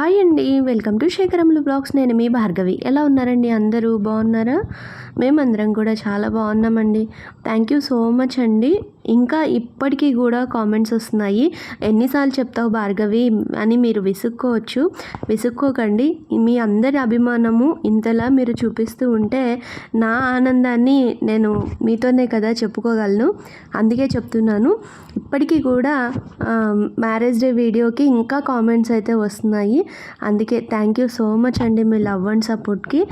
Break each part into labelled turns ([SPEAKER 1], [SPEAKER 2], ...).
[SPEAKER 1] Hi అండి welcome to శేఖరములు blogs. నేను మీ భార్గవి. ఎలా ఉన్నారండి అందరూ? బాగున్నారా? మేమందరం కూడా చాలా బాగున్నామండి. థ్యాంక్ యూ సో మచ్ అండి. ఇంకా ఇప్పటికీ కూడా కామెంట్స్ వస్తున్నాయి. ఎన్నిసార్లు చెప్తావు భార్గవి అని మీరు విసుక్కోవచ్చు. విసుక్కోకండి. మీ అందరి అభిమానము ఇంతలా మీరు చూపిస్తూ ఉంటే నా ఆనందాన్ని నేను మీతోనే కదా చెప్పుకోగలను. అందుకే చెప్తున్నాను. ఇప్పటికీ కూడా మ్యారేజ్ డే వీడియోకి ఇంకా కామెంట్స్ అయితే వస్తున్నాయి. అందుకే థ్యాంక్ యూ సో మచ్ అండి మీ లవ్ అండ్ సపోర్ట్కి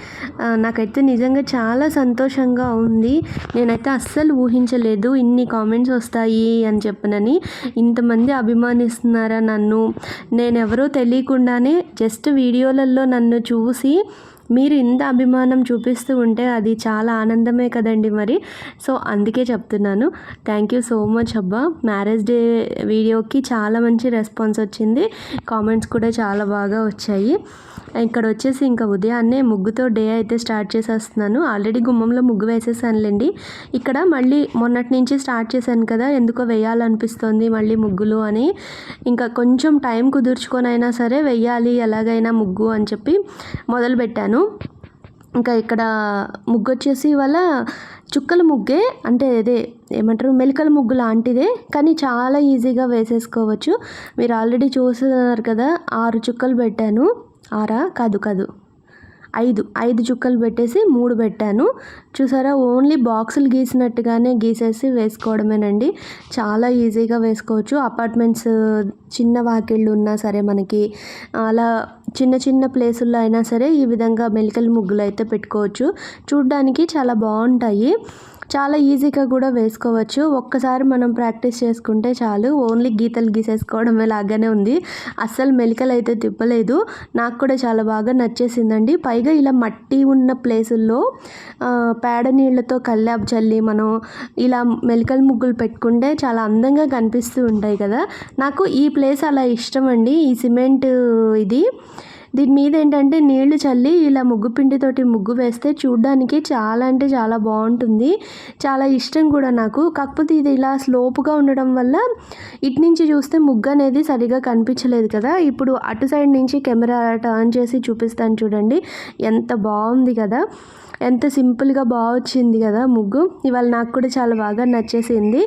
[SPEAKER 1] నాకైతే నిజంగా చాలా సంతోషంగా ఉంది. నేనైతే అస్సలు ఊహించలేదు ఇన్ని కామెంట్స్ వస్తాయి అని చెప్పనని. ఇంతమంది అభిమానిస్తున్నారా నన్ను? నేనెవరో తెలియకుండానే జస్ట్ వీడియోలలో నన్ను చూసి మీరు ఇంత అభిమానం చూపిస్తూ ఉంటే అది చాలా ఆనందమే కదండి మరి. సో అందుకే చెప్తున్నాను. థ్యాంక్ యూ సో మచ్ అబ్బా. మ్యారేజ్ డే వీడియోకి చాలా మంచి రెస్పాన్స్ వచ్చింది. కామెంట్స్ కూడా చాలా బాగా వచ్చాయి. ఇక్కడ వచ్చేసి ఇంకా ఉదయాన్నే ముగ్గుతో డే అయితే స్టార్ట్ చేసేస్తున్నాను. ఆల్రెడీ గుమ్మంలో ముగ్గు వేసేసానులేండి. ఇక్కడ మళ్ళీ మొన్నటి నుంచి స్టార్ట్ చేశాను కదా ఎందుకో వేయాలనిపిస్తుంది మళ్ళీ ముగ్గులు అని. ఇంకా కొంచెం టైం కుదుర్చుకొని అయినా సరే వెయ్యాలి ఎలాగైనా ముగ్గు అని చెప్పి చేశాను. ఇంకా ఇక్కడ ముగ్గు వచ్చేసి వాళ్ళ చుక్కల ముగ్గే అంటే అదే ఏమంటారు మెలికల ముగ్గు లాంటిదే కానీ చాలా ఈజీగా వేసేసుకోవచ్చు. మీరు ఆల్రెడీ చూస్తున్నారు కదా ఆరు చుక్కలు పెట్టాను. ఆరా? కాదు కాదు. ఐదు ఐదు చుక్కలు పెట్టేసి మూడు పెట్టాను. చూసారా ఓన్లీ బాక్సులు గీసినట్టుగానే గీసేసి వేసుకోవడమేనండి. చాలా ఈజీగా వేసుకోవచ్చు. అపార్ట్మెంట్స్ చిన్న వాకిళ్ళు ఉన్నా సరే మనకి అలా చిన్న చిన్న ప్లేసుల్లో అయినా సరే ఈ విధంగా మెలికల ముగ్గులు అయితే పెట్టుకోవచ్చు. చూడ్డానికి చాలా బాగుంటాయి. చాలా ఈజీగా కూడా వేసుకోవచ్చు. ఒక్కసారి మనం ప్రాక్టీస్ చేసుకుంటే చాలు. ఓన్లీ గీతలు గీసేసుకోవడమే లాగానే ఉంది. అస్సలు మెలికలు అయితే తిప్పలేదు. నాకు కూడా చాలా బాగా నచ్చేసిందండి. పైగా ఇలా మట్టి ఉన్న ప్లేసుల్లో పేడ నీళ్ళతో కల్లాపు చల్లి మనం ఇలా మెలికల ముగ్గులు పెట్టుకుంటే చాలా అందంగా కనిపిస్తూ ఉంటాయి కదా. నాకు ఈ ప్లేస్ అలా ఇష్టం అండి. ఈ సిమెంట్ ఇది. దీని మీద ఏంటంటే నీళ్ళు చల్లి ఇలా ముగ్గు పిండితోటి ముగ్గు వేస్తే చూడ్డానికి చాలా అంటే చాలా బాగుంటుంది. చాలా ఇష్టం కూడా నాకు. కాకపోతే ఇది ఇలా స్లోప్గా ఉండడం వల్ల ఇటు నుంచి చూస్తే ముగ్గు అనేది సరిగా కనిపించలేదు కదా. ఇప్పుడు అటు సైడ్ నుంచి కెమెరా టర్న్ చేసి చూపిస్తాను చూడండి. ఎంత బాగుంది కదా. ఎంత సింపుల్గా బాగా వచ్చింది కదా ముగ్గు. ఇవాళ నాకు కూడా చాలా బాగా నచ్చేసింది.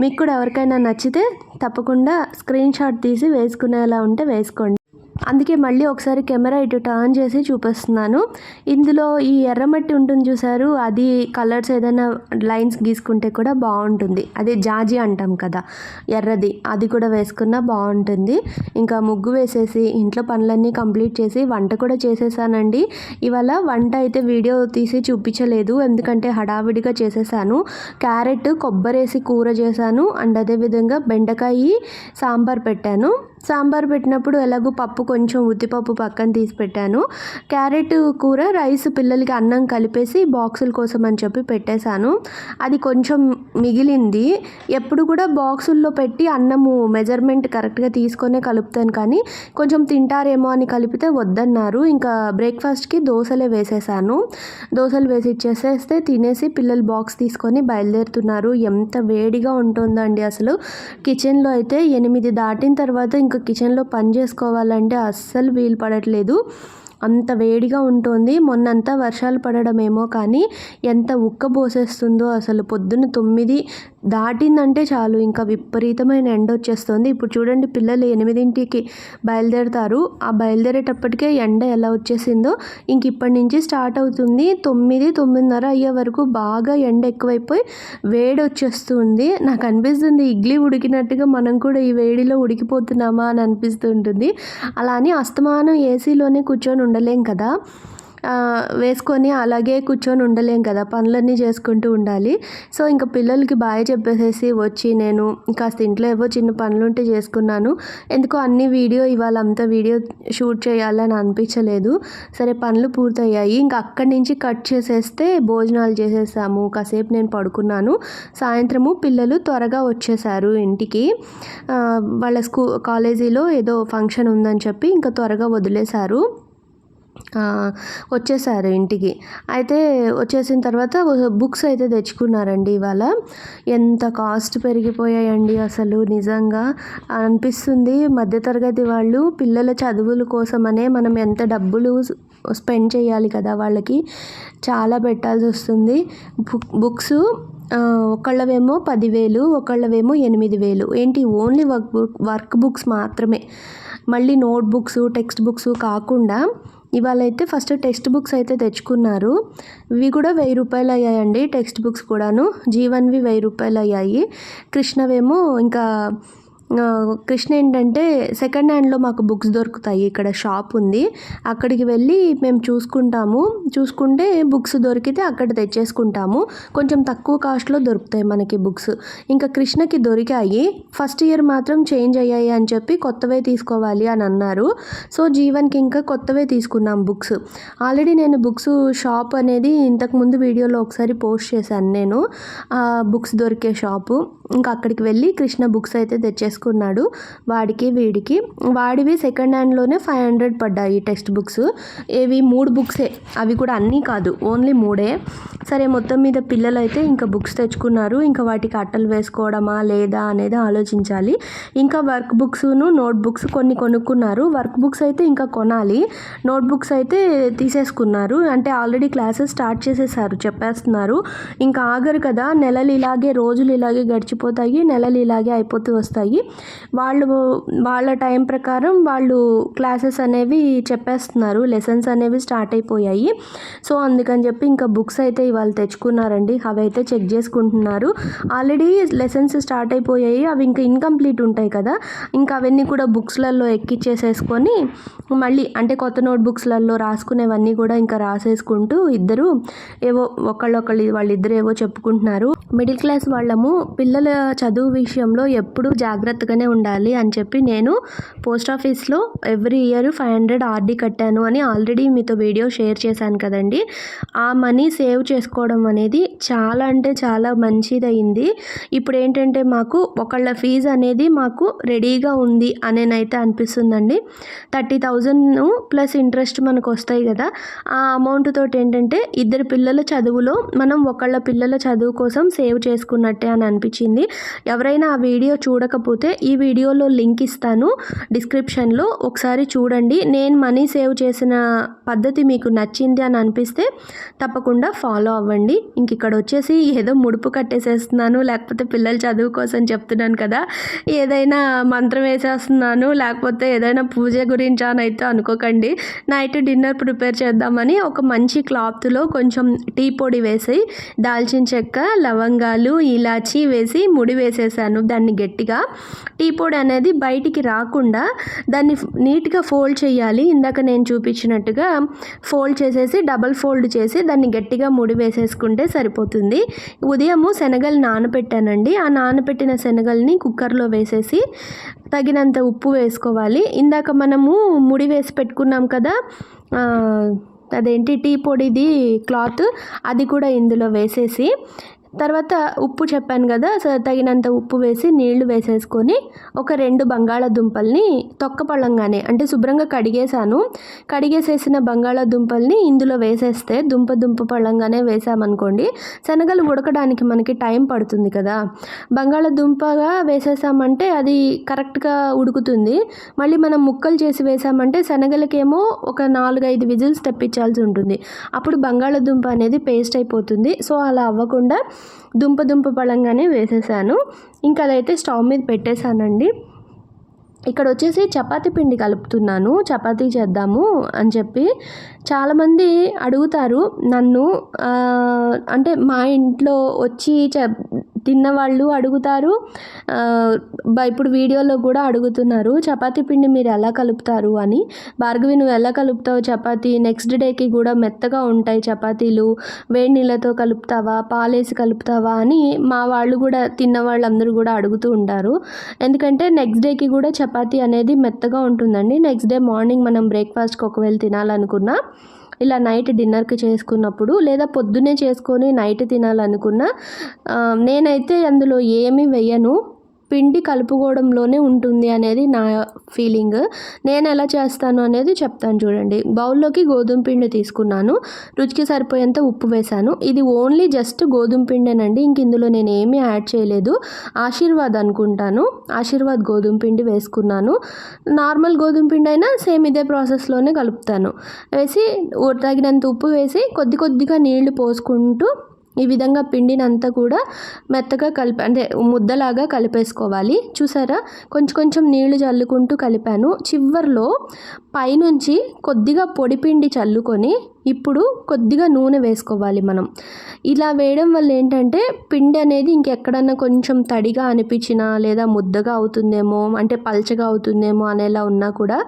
[SPEAKER 1] మీకు కూడా ఎవరికైనా నచ్చితే తప్పకుండా స్క్రీన్ షాట్ తీసి వేసుకునేలా ఉంటే వేసుకోండి. అందుకే మళ్ళీ ఒకసారి కెమెరా ఇటు టర్న్ చేసి చూపిస్తున్నాను. ఇందులో ఈ ఎర్రమట్టి ఉంటుంది చూసారు అది కలర్స్ ఏదైనా లైన్స్ గీసుకుంటే కూడా బాగుంటుంది. అదే జాజి అంటాం కదా ఎర్రది. అది కూడా వేసుకున్నా బాగుంటుంది. ఇంకా ముగ్గు వేసేసి ఇంట్లో పనులన్నీ కంప్లీట్ చేసి వంట కూడా చేసేసానండి. ఇవాళ వంట అయితే వీడియో తీసి చూపించలేదు. ఎందుకంటే హడావిడిగా చేసేసాను. క్యారెట్ కొబ్బరేసి కూర చేశాను. అండ్ అదేవిధంగా బెండకాయ సాంబార్ పెట్టాను. సాంబార్ పెట్టినప్పుడు ఎలాగో పప్పు కొంచెం ఉద్దిపప్పు పక్కన తీసి పెట్టాను. క్యారెట్ కూర రైస్ పిల్లలకి అన్నం కలిపేసి బాక్సుల కోసం అని చెప్పి పెట్టేశాను. అది కొంచెం మిగిలింది. ఎప్పుడు కూడా బాక్సుల్లో పెట్టి అన్నము మెజర్మెంట్ కరెక్ట్గా తీసుకొనే కలుపుతాను కానీ కొంచెం తింటారేమో అని కలిపితే వద్దన్నారు. ఇంకా బ్రేక్ఫాస్ట్కి దోశలే వేసేసాను దోశలు వేసి ఇచ్చేసేస్తే తినేసి పిల్లలు బాక్స్ తీసుకొని బయలుదేరుతున్నారు. ఎంత వేడిగా ఉంటుందండి అసలు. కిచెన్లో అయితే ఎనిమిది దాటిన తర్వాత ఇంకా కిచెన్లో పని చేసుకోవాలంటే అస్సలు వీలు పడట్లేదు. అంత వేడిగా ఉంటుంది. మొన్నంతా వర్షాలు పడడమేమో కానీ ఎంత ఉక్క పోసేస్తుందో అసలు పొద్దున్న తొమ్మిది దాటిందంటే చాలు. ఇంకా విపరీతమైన ఎండ వచ్చేస్తుంది. ఇప్పుడు చూడండి పిల్లలు ఎనిమిదింటికి బయలుదేరుతారు. ఆ బయలుదేరేటప్పటికే ఎండ ఎలా వచ్చేసిందో ఇంక ఇప్పటి నుంచి స్టార్ట్ అవుతుంది. తొమ్మిది తొమ్మిదిన్నర అయ్యే వరకు బాగా ఎండ ఎక్కువైపోయి వేడి వచ్చేస్తుంది. నాకు అనిపిస్తుంది ఇడ్లీ ఉడికినట్టుగా మనం కూడా ఈ వేడిలో ఉడికిపోతున్నామా అని అనిపిస్తుంటుంది. అలా అని అస్తమానం ఏసీలోనే కూర్చొని ఉండలేం కదా. వేసుకొని అలాగే కూర్చొని ఉండలేం కదా. పనులన్నీ చేసుకుంటూ ఉండాలి. సో ఇంకా పిల్లలకి బాగా చెప్పేసేసి వచ్చి నేను కాస్త ఇంట్లో ఏవో చిన్న పనులు ఉంటే చేసుకున్నాను. ఎందుకో అన్ని వీడియో ఇవాళ అంతా వీడియో షూట్ చేయాలని అనిపించలేదు. సరే పనులు పూర్తయ్యాయి. ఇంకా అక్కడి నుంచి కట్ చేసేస్తే భోజనాలు చేసేసాము. కాసేపు నేను పడుకున్నాను. సాయంత్రము పిల్లలు త్వరగా వచ్చేసారు ఇంటికి. వాళ్ళ స్కూ కాలేజీలో ఏదో ఫంక్షన్ ఉందని చెప్పి ఇంకా త్వరగా వదిలేశారు. వచ్చేసారు ఇంటికి. అయితే వచ్చేసిన తర్వాత బుక్స్ అయితే తెచ్చుకున్నారండి ఇవాళ. ఎంత కాస్ట్ పెరిగిపోయాయండి అసలు నిజంగా. అనిపిస్తుంది మధ్యతరగతి వాళ్ళు పిల్లల చదువుల కోసమనే మనం ఎంత డబ్బులు స్పెండ్ చేయాలి కదా వాళ్ళకి. చాలా పెట్టాల్సి వస్తుంది. బుక్ బుక్స్ ఒకళ్ళవేమో పదివేలు ఒకళ్ళవేమో ఎనిమిది వేలు ఏంటి? Only work book work books మాత్రమే. మళ్ళీ నోట్ బుక్స్ టెక్స్ట్ బుక్స్ కాకుండా ఇవాళ అయితే ఫస్ట్ టెక్స్ట్ బుక్స్ అయితే తెచ్చుకున్నారు. ఇవి కూడా వెయ్యి రూపాయలు అయ్యాయండి టెక్స్ట్ బుక్స్ కూడాను. జీవన్వి వెయ్యి రూపాయలు అయ్యాయి కృష్ణవేమో ఇంకా కృష్ణ ఏంటంటే సెకండ్ హ్యాండ్లో మాకు బుక్స్ దొరుకుతాయి. ఇక్కడ షాప్ ఉంది. అక్కడికి వెళ్ళి మేము చూసుకుంటాము. చూసుకుంటే బుక్స్ దొరికితే అక్కడ తెచ్చేసుకుంటాము. కొంచెం తక్కువ కాస్ట్లో దొరుకుతాయి మనకి బుక్స్ ఇంకా కృష్ణకి దొరికాయి. ఫస్ట్ ఇయర్ మాత్రం చేంజ్ అయ్యాయి అని చెప్పి కొత్తవే తీసుకోవాలి అని అన్నారు. సో జీవన్కి ఇంకా కొత్తవే తీసుకున్నాం బుక్స్ ఆల్రెడీ నేను బుక్స్ షాప్ అనేది ఇంతకుముందు వీడియోలో ఒకసారి పోస్ట్ చేశాను నేను. బుక్స్ దొరికే షాపు ఇంకా అక్కడికి వెళ్ళి కృష్ణ బుక్స్ అయితే తెచ్చేసుకున్నాడు. వాడికి వీడికి. వాడివి సెకండ్ హ్యాండ్లోనే ఫైవ్ హండ్రెడ్ పడ్డాయి టెక్స్ట్ బుక్స్ ఏవి మూడు బుక్సే అవి కూడా అన్నీ కాదు ఓన్లీ మూడే. సరే మొత్తం మీద పిల్లలు అయితే ఇంకా బుక్స్ తెచ్చుకున్నారు. ఇంకా వాటికి అట్టలు వేసుకోవడమా లేదా అనేది ఆలోచించాలి. ఇంకా వర్క్ బుక్స్ను నోట్ బుక్స్ కొన్ని కొనుక్కున్నారు. వర్క్ బుక్స్ అయితే ఇంకా కొనాలి. నోట్ బుక్స్ అయితే తీసేసుకున్నారు. అంటే ఆల్రెడీ క్లాసెస్ స్టార్ట్ చేసేసారు చెప్పేస్తున్నారు. ఇంకా ఆగరు కదా నెలలు ఇలాగే రోజులు ఇలాగే గడిచి అయిపోతాయి నెలలు ఇలాగే అయిపోతూ వస్తాయి. వాళ్ళు వాళ్ళ టైం ప్రకారం వాళ్ళు క్లాసెస్ అనేవి చెప్పేస్తున్నారు లెసన్స్ అనేవి స్టార్ట్ అయిపోయాయి. సో అందుకని చెప్పి ఇంకా బుక్స్ అయితే ఇవాళ తెచ్చుకున్నారండి. అవి అయితే చెక్ చేసుకుంటున్నారు. ఆల్రెడీ లెసన్స్ స్టార్ట్ అయిపోయాయి. అవి ఇంకా ఇన్కంప్లీట్ ఉంటాయి కదా. ఇంకా అవన్నీ కూడా బుక్స్లలో ఎక్కిచ్చేసేసుకొని మళ్ళీ అంటే కొత్త నోట్ బుక్స్లలో రాసుకునేవన్నీ కూడా ఇంకా రాసేసుకుంటూ ఇద్దరు ఏవో ఒకళ్ళొకళ్ళు వాళ్ళిద్దరు ఏవో చెప్పుకుంటున్నారు. మిడిల్ క్లాస్ వాళ్ళము పిల్లల చదువు విషయంలో ఎప్పుడూ జాగ్రత్తగానే ఉండాలి అని చెప్పి నేను పోస్ట్ ఆఫీస్లో every year five hundred RD కట్టాను అని ఆల్రెడీ మీతో వీడియో షేర్ చేశాను కదండి. ఆ మనీ సేవ్ చేసుకోవడం అనేది చాలా అంటే చాలా మంచిదయింది. ఇప్పుడు ఏంటంటే మాకు ఒకళ్ళ ఫీజు అనేది మాకు రెడీగా ఉంది అనేనైతే అనిపిస్తుందండి. థర్టీ థౌజండ్ ప్లస్ ఇంట్రెస్ట్ మనకు వస్తాయి కదా. ఆ అమౌంట్ తోటి ఏంటంటే ఇద్దరు పిల్లల చదువులో మనం ఒకళ్ళ పిల్లల చదువు కోసం సేవ్ చేసుకున్నట్టే అని అనిపించింది. ఎవరైనా ఆ వీడియో చూడకపోతే ఈ వీడియోలో లింక్ ఇస్తాను. డిస్క్రిప్షన్లో ఒకసారి చూడండి. నేను మనీ సేవ్ చేసిన పద్ధతి మీకు నచ్చింది అని అనిపిస్తే తప్పకుండా ఫాలో అవ్వండి. ఇంక ఇక్కడ వచ్చేసి ఏదో ముడుపు కట్టేసేస్తున్నాను. లేకపోతే పిల్లల చదువు కోసం చెప్తున్నాను కదా. ఏదైనా మంత్రం వేసేస్తున్నాను. లేకపోతే ఏదైనా పూజ గురించి అని అయితే అనుకోకండి. నైట్ డిన్నర్ ప్రిపేర్ చేద్దామని ఒక మంచి క్లాత్లో కొంచెం టీ పొడి వేసి దాల్చిన చెక్క లవంగాలు ఇలాచి వేసి ముడి వేసేసాను. దాన్ని గట్టిగా టీ పొడి అనేది బయటికి రాకుండా దాన్ని నీట్గా ఫోల్డ్ చేయాలి. ఇందాక నేను చూపించినట్టుగా ఫోల్డ్ చేసేసి డబల్ ఫోల్డ్ చేసి దాన్ని గట్టిగా ముడి వేసేసుకుంటే సరిపోతుంది. ఉదయము శనగలు నానబెట్టానండి ఆ నానబెట్టిన శనగల్ని కుక్కర్లో వేసేసి తగినంత ఉప్పు వేసుకోవాలి. ఇందాక మనము ముడి వేసి పెట్టుకున్నాం కదా అదేంటి టీ పొడిది క్లాత్ అది కూడా ఇందులో వేసేసి తర్వాత ఉప్పు చెప్పాను కదా సో తగినంత ఉప్పు వేసి నీళ్ళు వేసేసుకొని ఒక రెండు బంగాళాదుంపల్ని తొక్కపళ్ళంగానే అంటే శుభ్రంగా కడిగేసాను కడిగేసేసిన బంగాళాదుంపల్ని ఇందులో వేసేస్తే దుంప దుంప పళ్ళంగానే వేసామనుకోండి శనగలు ఉడకడానికి మనకి టైం పడుతుంది కదా. బంగాళాదుంపగా వేసేసామంటే అది కరెక్ట్గా ఉడుకుతుంది. మళ్ళీ మనం ముక్కలు చేసి వేసామంటే శనగలకేమో ఒక నాలుగైదు విజిల్స్ తెప్పించాల్సి ఉంటుంది. అప్పుడు బంగాళాదుంప అనేది పేస్ట్ అయిపోతుంది. సో అలా అవ్వకుండా దుంప దుంప పళంగానే వేసేసాను. ఇంకా అదైతే స్టవ్ మీద పెట్టేశానండి. ఇక్కడ వచ్చేసి చపాతీ పిండి కలుపుతున్నాను. చపాతీ చేద్దాము అని చెప్పి చాలామంది అడుగుతారు నన్ను అంటే మా ఇంట్లో వచ్చి చ తిన్నవాళ్ళు అడుగుతారు. బ- ఇప్పుడు వీడియోలో కూడా అడుగుతున్నారు చపాతీ పిండి మీరు ఎలా కలుపుతారు? అని. భార్గవి నువ్వు ఎలా కలుపుతావు చపాతీ? నెక్స్ట్ డేకి కూడా మెత్తగా ఉంటాయి చపాతీలు. వేడి నీళ్ళతో కలుపుతావా? పాలేసి కలుపుతావా? అని మా వాళ్ళు కూడా తిన్న వాళ్ళందరూ కూడా అడుగుతూ ఉంటారు. ఎందుకంటే నెక్స్ట్ డేకి కూడా చపాతీ అనేది మెత్తగా ఉంటుందండి. నెక్స్ట్ డే మార్నింగ్ మనం బ్రేక్ఫాస్ట్కి ఒకవేళ తినాలనుకున్నా ఇలా నైట్ డిన్నర్కి చేసుకున్నప్పుడు లేదా పొద్దున్నే చేసుకొని నైట్ తినాలనుకున్నా నేనైతే అందులో ఏమీ వేయను. పిండి కలుపుకోవడంలోనే ఉంటుంది అనేది నా ఫీలింగ్. నేను ఎలా చేస్తాను అనేది చెప్తాను చూడండి. బౌల్లోకి గోధుమ పిండి తీసుకున్నాను. రుచికి సరిపోయేంత ఉప్పు వేశాను. ఇది ఓన్లీ జస్ట్ గోధుమ పిండేనండి. ఇంక ఇందులో నేను ఏమీ యాడ్ చేయలేదు. ఆశీర్వాద్ అనుకుంటాను. ఆశీర్వాద్ గోధుమ పిండి వేసుకున్నాను. నార్మల్ గోధుమ పిండి అయినా సేమ్ ఇదే ప్రాసెస్లోనే కలుపుతాను. వేసి తగినంత ఉప్పు వేసి కొద్ది కొద్దిగా నీళ్ళు పోసుకుంటూ ఈ విధంగా పిండినంతా కూడా మెత్తగా కలిపి అంటే ముద్దలాగా కలిపేసుకోవాలి. చూసారా? కొంచెం కొంచెం నీళ్ళు చల్లుకుంటూ కలిపాను. చివర్లో పైనుంచి కొద్దిగా పొడి పిండి చల్లుకొని ఇప్పుడు కొద్దిగా నూనె వేసుకోవాలి మనం. ఇలా వేయడం వల్ల ఏంటంటే పిండి అనేది ఇంకెక్కడన్నా కొంచెం తడిగా అనిపించినా లేదా ముద్దగా అవుతుందేమో అంటే పల్చగా అవుతుందేమో అనేలా ఉన్నా కూడా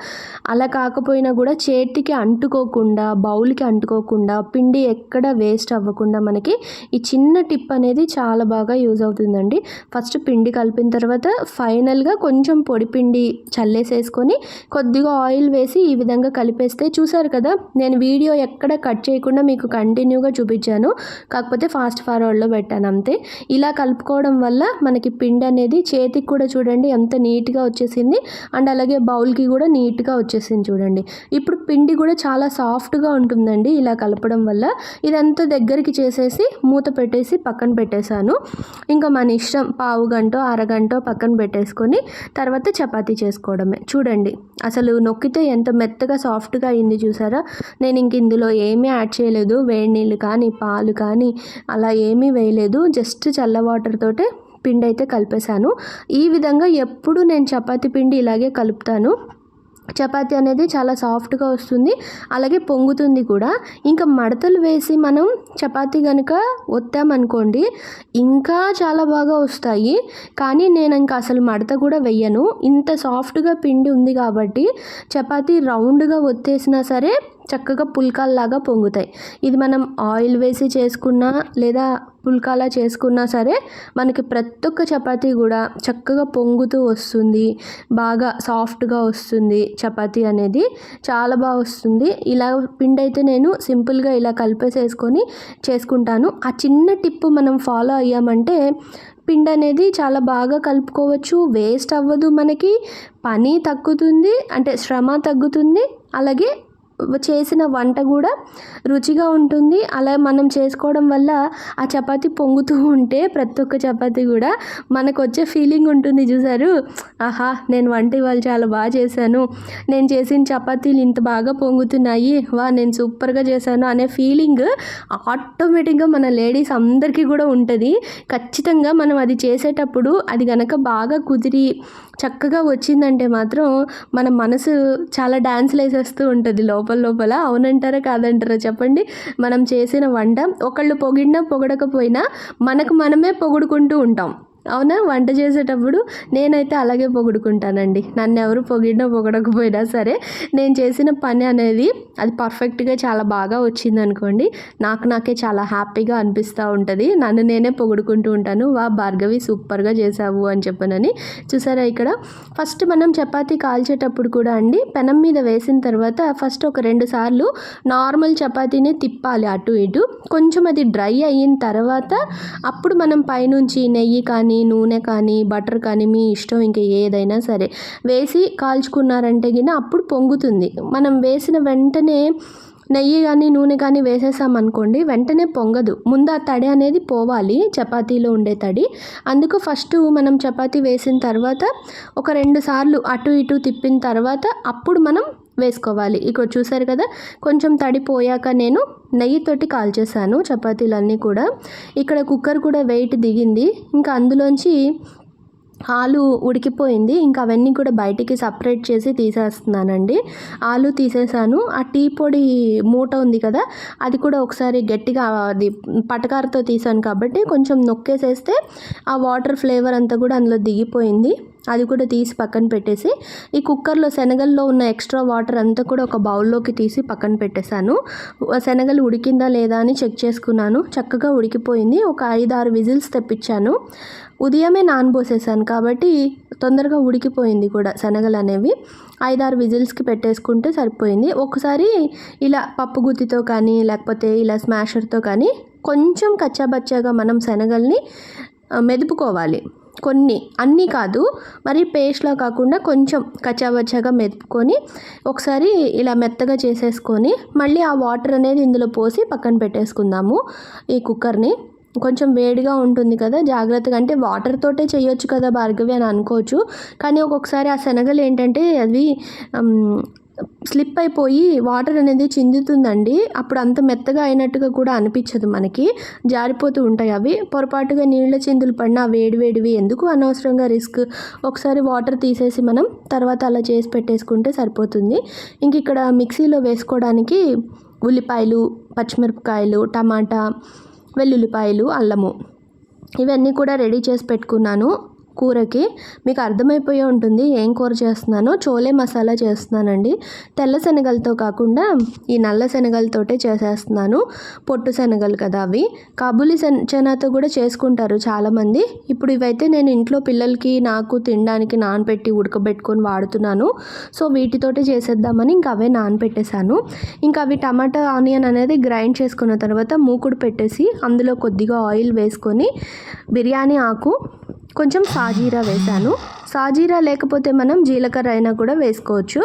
[SPEAKER 1] అలా కాకపోయినా కూడా చేతికి అంటుకోకుండా బౌల్కి అంటుకోకుండా పిండి ఎక్కడ వేస్ట్ అవ్వకుండా మనకి ఈ చిన్న టిప్ అనేది చాలా బాగా యూజ్ అవుతుందండి. ఫస్ట్ పిండి కలిపిన తర్వాత ఫైనల్గా కొంచెం పొడి పిండి చల్లేసేసుకొని కొద్దిగా ఆయిల్ వేసి ఈ విధంగా కలిపేస్తే చూసారు కదా నేను వీడియో ఎక్కడ కట్ చేయకుండా మీకు కంటిన్యూగా చూపించాను. కాకపోతే ఫాస్ట్ ఫార్వర్డ్లో పెట్టాను అంతే. ఇలా కలుపుకోవడం వల్ల మనకి పిండి అనేది చేతికి కూడా చూడండి ఎంత నీట్గా వచ్చేసింది. అండ్ అలాగే బౌల్కి కూడా నీట్గా వచ్చేసింది చూడండి. ఇప్పుడు పిండి కూడా చాలా సాఫ్ట్గా ఉంటుందండి ఇలా కలపడం వల్ల. ఇదంతా దగ్గరికి చేసేసి మూత పెట్టేసి పక్కన పెట్టేశాను. ఇంకా మన ఇష్టం పావు గంట అరగంట పక్కన పెట్టేసుకొని తర్వాత చపాతీ చేసుకోవడమే. చూడండి. అసలు నొక్కితే ఎంత మెత్తగా సాఫ్ట్గా అయింది చూసారా? నేను ఇంక ఇందులో ఏమీ యాడ్ చేయలేదు. వేడి నీళ్ళు కానీ పాలు కానీ అలా ఏమీ వేయలేదు. జస్ట్ చల్ల వాటర్ తోటే పిండి అయితే కలిపేశాను. ఈ విధంగా ఎప్పుడు నేను చపాతి పిండి ఇలాగే కలుపుతాను. చపాతీ అనేది చాలా సాఫ్ట్గా వస్తుంది. అలాగే పొంగుతుంది కూడా. ఇంకా మడతలు వేసి మనం చపాతీ కనుక ఒత్తామనుకోండి ఇంకా చాలా బాగా వస్తాయి. కానీ నేను ఇంకా అసలు మడత కూడా వెయ్యను ఇంత సాఫ్ట్గా పిండి ఉంది కాబట్టి చపాతీ రౌండ్గా ఒత్తేసినా సరే చక్కగా పుల్కాల్లాగా పొంగుతాయి. ఇది మనం ఆయిల్ వేసి చేసుకున్నా లేదా పుల్కాలా చేసుకున్నా సరే మనకి ప్రతి ఒక్క చపాతీ కూడా చక్కగా పొంగుతూ వస్తుంది. బాగా సాఫ్ట్గా వస్తుంది చపాతీ అనేది. చాలా బాగా వస్తుంది. ఇలా పిండి అయితే నేను సింపుల్గా ఇలా కలిపేసేసుకొని చేసుకుంటాను. ఆ చిన్న టిప్ మనం ఫాలో అయ్యామంటే పిండి అనేది చాలా బాగా కలుపుకోవచ్చు. వేస్ట్ అవ్వదు మనకి. పని తగ్గుతుంది. అంటే శ్రమ తగ్గుతుంది. అలాగే చేసిన వంట కూడా రుచిగా ఉంటుంది. అలా మనం చేసుకోవడం వల్ల ఆ చపాతి పొంగుతూ ఉంటే ప్రతి ఒక్క చపాతి కూడా మనకు వచ్చే ఫీలింగ్ ఉంటుంది చూసారు. ఆహా నేను వంట ఇవాళ చాలా బాగా చేశాను. నేను చేసిన చపాతీలు ఇంత బాగా పొంగుతున్నాయి. వా నేను సూపర్గా చేశాను అనే ఫీలింగ్ ఆటోమేటిక్గా మన లేడీస్ అందరికీ కూడా ఉంటుంది. ఖచ్చితంగా మనం అది చేసేటప్పుడు అది గనక బాగా కుదిరి చక్కగా వచ్చిందంటే మాత్రం మన మనసు చాలా డ్యాన్స్లు వేసేస్తూ ఉంటుంది లోపల. లోపల అవునంటారా కాదంటారా చెప్పండి. మనం చేసిన వంట ఒకళ్ళు పొగిడినా పొగడకపోయినా మనకు మనమే పొగుడుకుంటూ ఉంటాం. అవునా? వంట చేసేటప్పుడు నేనైతే అలాగే పొగుడుకుంటానండి. నన్ను ఎవరు పొగిడినా పొగడకపోయినా సరే నేను చేసిన పని అనేది అది పర్ఫెక్ట్గా చాలా బాగా వచ్చింది అనుకోండి నాకు నాకే చాలా హ్యాపీగా అనిపిస్తూ ఉంటుంది. నన్ను నేనే పొగుడుకుంటూ ఉంటాను. వా భార్గవి సూపర్గా చేసావు అని చెప్పనని. చూసారా ఇక్కడ? ఫస్ట్ మనం చపాతీ కాల్చేటప్పుడు కూడా అండి పెనం మీద వేసిన తర్వాత ఫస్ట్ ఒక రెండు సార్లు నార్మల్ చపాతీనే తిప్పాలి అటు ఇటు. కొంచెం అది డ్రై అయిన తర్వాత అప్పుడు మనం పైనుంచి నెయ్యి కానీ నూనె కానీ బటర్ కానీ మీ ఇష్టం ఇంకా ఏదైనా సరే. వేసి కాల్చుకున్నారంటే గిన అప్పుడు పొంగుతుంది. మనం వేసిన వెంటనే నెయ్యి కానీ నూనె కానీ వేసేసామనుకోండి వెంటనే పొంగదు. ముందు ఆ తడి అనేది పోవాలి చపాతీలో ఉండే తడి. అందుకు ఫస్ట్ మనం చపాతీ వేసిన తర్వాత ఒక రెండు సార్లు అటు ఇటు తిప్పిన తర్వాత అప్పుడు మనం వేసుకోవాలి. ఇక్కడ చూసారు కదా కొంచెం తడిపోయాక నేను నెయ్యితోటి కాల్చేసాను చపాతీలన్నీ కూడా. ఇక్కడ కుక్కర్ కూడా వెయిట్ దిగింది. ఇంకా అందులోంచి ఆలు ఉడికిపోయింది. ఇంకా అవన్నీ కూడా బయటికి సపరేట్ చేసి తీసేస్తున్నానండి. ఆలు తీసేసాను. ఆ టీ పొడి మూట ఉంది కదా అది కూడా ఒకసారి గట్టిగా అది పటకారతో తీసాను కాబట్టి కొంచెం నొక్కేసేస్తే ఆ వాటర్ ఫ్లేవర్ అంతా కూడా అందులో దిగిపోయింది. అది కూడా తీసి పక్కన పెట్టేసి ఈ కుక్కర్లో శనగల్లో ఉన్న ఎక్స్ట్రా వాటర్ అంతా కూడా ఒక బౌల్లోకి తీసి పక్కన పెట్టేశాను. శనగలు ఉడికిందా లేదా అని చెక్ చేసుకున్నాను. చక్కగా ఉడికిపోయింది. ఒక ఐదు ఆరు విజిల్స్ తెప్పించాను. ఉదయమే నానబోసేసాను కాబట్టి తొందరగా ఉడికిపోయింది కూడా శనగలు అనేవి. ఐదారు విజిల్స్కి పెట్టేసుకుంటే సరిపోయింది. ఒకసారి ఇలా పప్పు గుత్తితో కానీ లేకపోతే ఇలా స్మాషర్తో కానీ కొంచెం కచ్చాబచ్చాగా మనం శనగల్ని మెదుపుకోవాలి. కొన్ని అన్నీ కాదు మరి పేస్ట్లా కాకుండా కొంచెం కచ్చాబచ్చాగా మెదుపుకొని ఒకసారి ఇలా మెత్తగా చేసేసుకొని మళ్ళీ ఆ వాటర్ అనేది ఇందులో పోసి పక్కన పెట్టేసుకుందాము ఈ కుక్కర్ని. కొంచెం వేడిగా ఉంటుంది కదా జాగ్రత్తగా. అంటే వాటర్ తోటే చేయొచ్చు కదా భార్గవి అని అనుకోవచ్చు. కానీ ఒక్కొక్కసారి ఆ శనగలు ఏంటంటే అవి స్లిప్ అయిపోయి వాటర్ అనేది చిందుతుందండి. అప్పుడు అంత మెత్తగా అయినట్టుగా కూడా అనిపించదు మనకి. జారిపోతూ ఉంటాయి అవి. పొరపాటుగా నీళ్ళ చిందులు పడిన వేడి వేడివి ఎందుకు? అనవసరంగా రిస్క్. ఒకసారి వాటర్ తీసేసి మనం తర్వాత అలా చేసి పెట్టేసుకుంటే సరిపోతుంది. ఇంక ఇక్కడ మిక్సీలో వేసుకోవడానికి ఉల్లిపాయలు పచ్చిమిరపకాయలు టమాటా వెల్లుల్లిపాయలు అల్లము. ఇవన్నీ కూడా రెడీ చేసి పెట్టుకున్నాను. కూరకి మీకు అర్థమైపోయి ఉంటుంది ఏం కూర చేస్తున్నానో. చోలే మసాలా చేస్తున్నానండి. తెల్ల శనగలతో కాకుండా ఈ నల్ల శనగలతోటే చేసేస్తున్నాను. పొట్టు శనగలు కదా అవి. కాబూలి శనగతో కూడా చేసుకుంటారు చాలామంది. ఇప్పుడు ఇవైతే నేను ఇంట్లో పిల్లలకి నాకు తినడానికి నానపెట్టి ఉడకబెట్టుకొని వాడుతున్నాను. సో వీటితోటే చేసేద్దామని ఇంకా అవే నానపెట్టేశాను ఇంకా అవి టమాటా ఆనియన్ అనేది గ్రైండ్ చేసుకున్న తర్వాత మూకుడు పెట్టేసి అందులో కొద్దిగా ఆయిల్ వేసుకొని బిర్యానీ ఆకు కొంచెం సాజీరా వేసాను సాజీరా లేకపోతే మనం జీలకర్ర అయినా కూడా వేసుకోవచ్చు.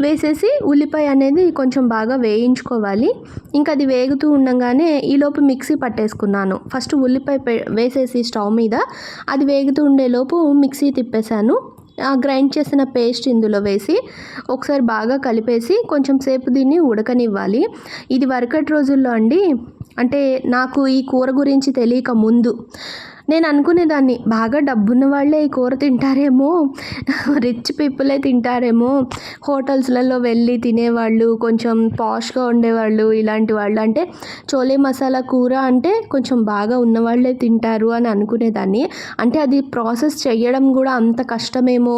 [SPEAKER 1] వేసేసి ఉల్లిపాయ అనేది కొంచెం బాగా వేయించుకోవాలి. ఇంకా అది వేగుతూ ఉండగానే ఈలోపు మిక్సీ పట్టేసుకున్నాను. ఫస్ట్ ఉల్లిపాయ వేసేసి స్టవ్ మీద. అది వేగుతూ ఉండేలోపు మిక్సీ తిప్పేశాను. గ్రైండ్ చేసిన పేస్ట్ ఇందులో వేసి ఒకసారి బాగా కలిపేసి కొంచెం సేపు దీన్ని ఉడకనివ్వాలి. ఇది వరకటి రోజుల్లో అండి. అంటే నాకు ఈ కూర గురించి తెలియక ముందు. నేను అనుకునేదాన్ని బాగా డబ్బున్న వాళ్ళే ఈ కూర తింటారేమో రిచ్ పీపులే తింటారేమో హోటల్స్లలో వెళ్ళి తినేవాళ్ళు కొంచెం పాష్గా ఉండేవాళ్ళు ఇలాంటి వాళ్ళు అంటే చోలే మసాలా కూర అంటే కొంచెం బాగా ఉన్నవాళ్ళే తింటారు అని అనుకునేదాన్ని. అంటే అది ప్రాసెస్ చేయడం కూడా అంత కష్టమేమో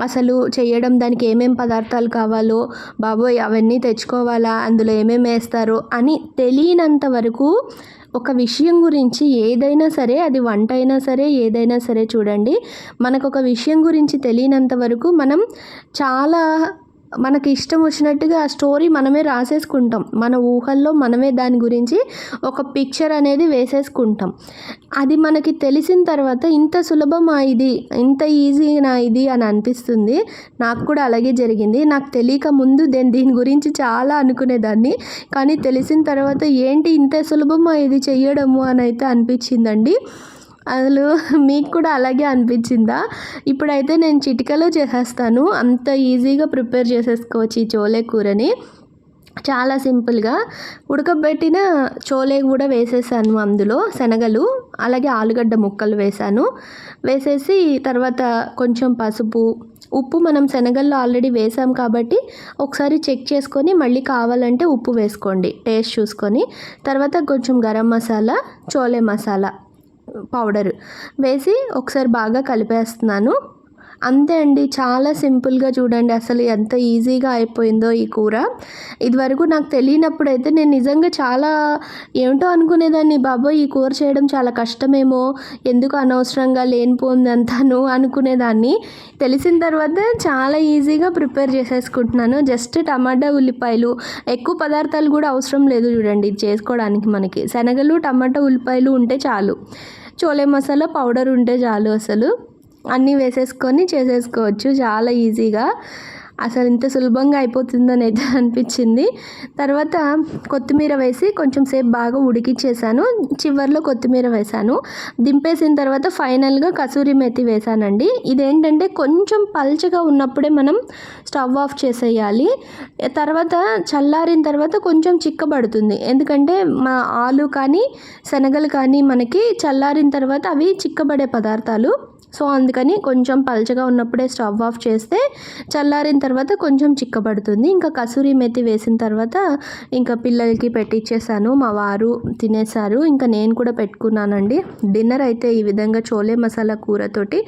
[SPEAKER 1] అసలు చేయడం దానికి ఏమేం పదార్థాలు కావాలో బాబోయ్ అవన్నీ తెచ్చుకోవాలా అందులో ఏమేమి వేస్తారో అని తెలియనంత వరకు ఒక విషయం గురించి ఏదైనా సరే అది వంట అయినా సరే ఏదైనా సరే చూడండి. మనకు ఒక విషయం గురించి తెలియనంత వరకు మనం చాలా మనకి ఇష్టం వచ్చినట్టుగా ఆ స్టోరీ మనమే రాసేసుకుంటాం. మన ఊహల్లో మనమే దాని గురించి ఒక పిక్చర్ అనేది వేసేసుకుంటాం. అది మనకి తెలిసిన తర్వాత ఇంత సులభమా ఇది? ఇంత ఈజీనా ఇది? అని అనిపిస్తుంది. నాకు కూడా అలాగే జరిగింది. నాకు తెలియక ముందు నేను దీని గురించి చాలా అనుకునేదాన్ని. కానీ తెలిసిన తర్వాత ఏంటి ఇంత సులభమా ఇది చెయ్యడము అని అయితే అనిపించిందండి. అసలు మీకు కూడా అలాగే అనిపించిందా? ఇప్పుడైతే నేను చిటికలో చేసేస్తాను. అంత ఈజీగా ప్రిపేర్ చేసేసుకోవచ్చు ఈ చోలే కూరని. చాలా సింపుల్గా. ఉడకబెట్టిన చోలే కూడా వేసేసాను అందులో శనగలు అలాగే ఆలుగడ్డ ముక్కలు వేసాను. వేసేసి తర్వాత కొంచెం పసుపు ఉప్పు మనం శనగల్లో ఆల్రెడీ వేసాం కాబట్టి ఒకసారి చెక్ చేసుకొని మళ్ళీ కావాలంటే ఉప్పు వేసుకోండి టేస్ట్ చూసుకొని. తర్వాత కొంచెం గరం మసాలా చోలే మసాలా. పౌడర్ వేసి ఒకసారి బాగా కలిపేస్తున్నాను. అంతే అండి. చాలా సింపుల్గా చూడండి అసలు ఎంత ఈజీగా అయిపోయిందో ఈ కూర. ఇదివరకు నాకు తెలియనప్పుడు అయితే నేను నిజంగా చాలా ఏమిటో అనుకునేదాన్ని. బాబోయ్ ఈ కూర చేయడం చాలా కష్టమేమో. ఎందుకు అనవసరంగా లేనిపోయింది అంతాను అనుకునేదాన్ని. తెలిసిన తర్వాత చాలా ఈజీగా ప్రిపేర్ చేసేసుకుంటున్నాను. జస్ట్ టమాటా ఉల్లిపాయలు. ఎక్కువ పదార్థాలు కూడా అవసరం లేదు చూడండి ఇది చేసుకోవడానికి మనకి. శనగలు టమాటా ఉల్లిపాయలు ఉంటే చాలు. చోలే మసాలా పౌడర్ ఉంటే చాలు అసలు. అన్నీ వేసేసుకొని చేసేసుకోవచ్చు. చాలా ఈజీగా. అసలు ఇంత సులభంగా అయిపోతుందని అయితే అనిపించింది. తర్వాత కొత్తిమీర వేసి కొంచెం సేపు బాగా ఉడికిచ్చేసాను. చివరిలో కొత్తిమీర వేసాను. దింపేసిన తర్వాత ఫైనల్గా కసూరి మెతి వేసానండి. ఇదేంటంటే కొంచెం పల్చగా ఉన్నప్పుడే మనం స్టవ్ ఆఫ్ చేసేయాలి. తర్వాత చల్లారిన తర్వాత కొంచెం చిక్కబడుతుంది. ఎందుకంటే మా ఆలు కానీ శనగలు కానీ మనకి చల్లారిన తర్వాత అవి చిక్కబడే పదార్థాలు. సో అందుకని కొంచెం పల్చగా ఉన్నప్పుడే స్టవ్ ఆఫ్ చేస్తే చల్లారిన తర్వాత కొంచెం చిక్కబడుతుంది. ఇంకా కసూరి మెతి వేసిన తర్వాత ఇంకా పిల్లలకి పెట్టించేసాను మా వారు తినేసారు. ఇంకా నేను కూడా పెట్టుకున్నానండి. డిన్నర్ అయితే ఈ విధంగా చోలే మసాలా కూరతోటి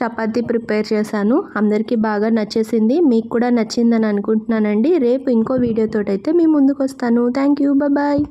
[SPEAKER 1] చపాతీ ప్రిపేర్ చేశాను. అందరికీ బాగా నచ్చేసింది. మీకు కూడా నచ్చిందని అనుకుంటున్నానండి. రేపు ఇంకో వీడియోతో అయితే మీ ముందుకు వస్తాను థ్యాంక్ యూ. బాయ్.